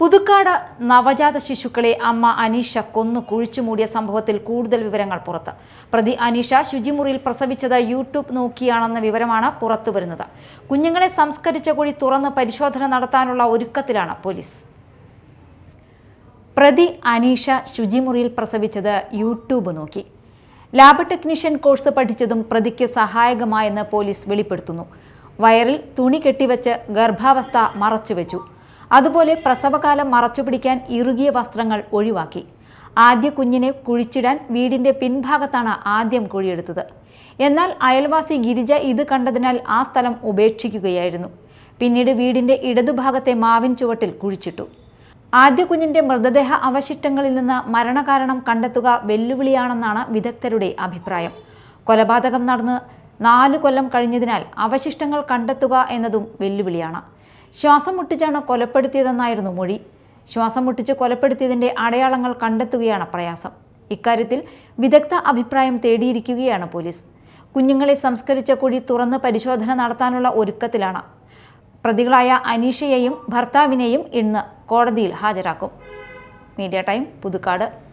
പുതുക്കാട് നവജാത ശിശുക്കളെ അമ്മ അനീഷ കൊന്നു കുഴിച്ചു മൂടിയ സംഭവത്തിൽ കൂടുതൽ വിവരങ്ങൾ പുറത്ത്. പ്രതി അനീഷ ശുചിമുറിയിൽ പ്രസവിച്ചത് യൂട്യൂബ് നോക്കിയാണെന്ന വിവരമാണ് പുറത്തുവരുന്നത് കുഞ്ഞുങ്ങളെ സംസ്കരിച്ച കുഴി തുറന്ന് പരിശോധന നടത്താനുള്ള ഒരുക്കത്തിലാണ് പോലീസ്. പ്രതി അനീഷ ശുചിമുറിയിൽ പ്രസവിച്ചത് യൂട്യൂബ് നോക്കി. ലാബ് ടെക്നീഷ്യൻ കോഴ്സ് പഠിച്ചതും പ്രതിക്ക് സഹായകമായെന്ന് പോലീസ് വെളിപ്പെടുത്തുന്നു. വയറിൽ തുണി കെട്ടിവെച്ച് ഗർഭാവസ്ഥ മറച്ചുവെച്ചു. അതുപോലെ പ്രസവകാലം മറച്ചുപിടിക്കാൻ ഇറുകിയ വസ്ത്രങ്ങൾ ഒഴിവാക്കി. ആദ്യ കുഞ്ഞിനെ കുഴിച്ചിടാൻ വീടിന്റെ പിൻഭാഗത്താണ് ആദ്യം കുഴിയെടുത്തത്. എന്നാൽ അയൽവാസി ഗിരിജ ഇത് കണ്ടതിനാൽ ആ സ്ഥലം ഉപേക്ഷിക്കുകയായിരുന്നു. പിന്നീട് വീടിന്റെ ഇടതുഭാഗത്തെ മാവിൻ ചുവട്ടിൽ കുഴിച്ചിട്ടു. ആദ്യ കുഞ്ഞിന്റെ മൃതദേഹ അവശിഷ്ടങ്ങളിൽ നിന്ന് മരണകാരണം കണ്ടെത്തുക വെല്ലുവിളിയാണെന്നാണ് വിദഗ്ധരുടെ അഭിപ്രായം. കൊലപാതകം നടന്ന് നാലു കൊല്ലം കഴിഞ്ഞതിനാൽ അവശിഷ്ടങ്ങൾ കണ്ടെത്തുക എന്നതും വെല്ലുവിളിയാണ്. ശ്വാസം മുട്ടിച്ചാണ് കൊലപ്പെടുത്തിയതെന്നായിരുന്നു മൊഴി. ശ്വാസം മുട്ടിച്ച് കൊലപ്പെടുത്തിയതിന്റെ അടയാളങ്ങൾ കണ്ടെത്തുകയാണ് പ്രയാസം. ഇക്കാര്യത്തിൽ വിദഗ്ധ അഭിപ്രായം തേടിയിരിക്കുകയാണ് പോലീസ്. കുഞ്ഞുങ്ങളെ സംസ്കരിച്ച കുഴി തുറന്ന് പരിശോധന നടത്താനുള്ള ഒരുക്കത്തിലാണ്. പ്രതികളായ അനീഷയെയും ഭർത്താവിനെയും ഇന്ന് കോടതിയിൽ ഹാജരാക്കും. Media time Puthukkad.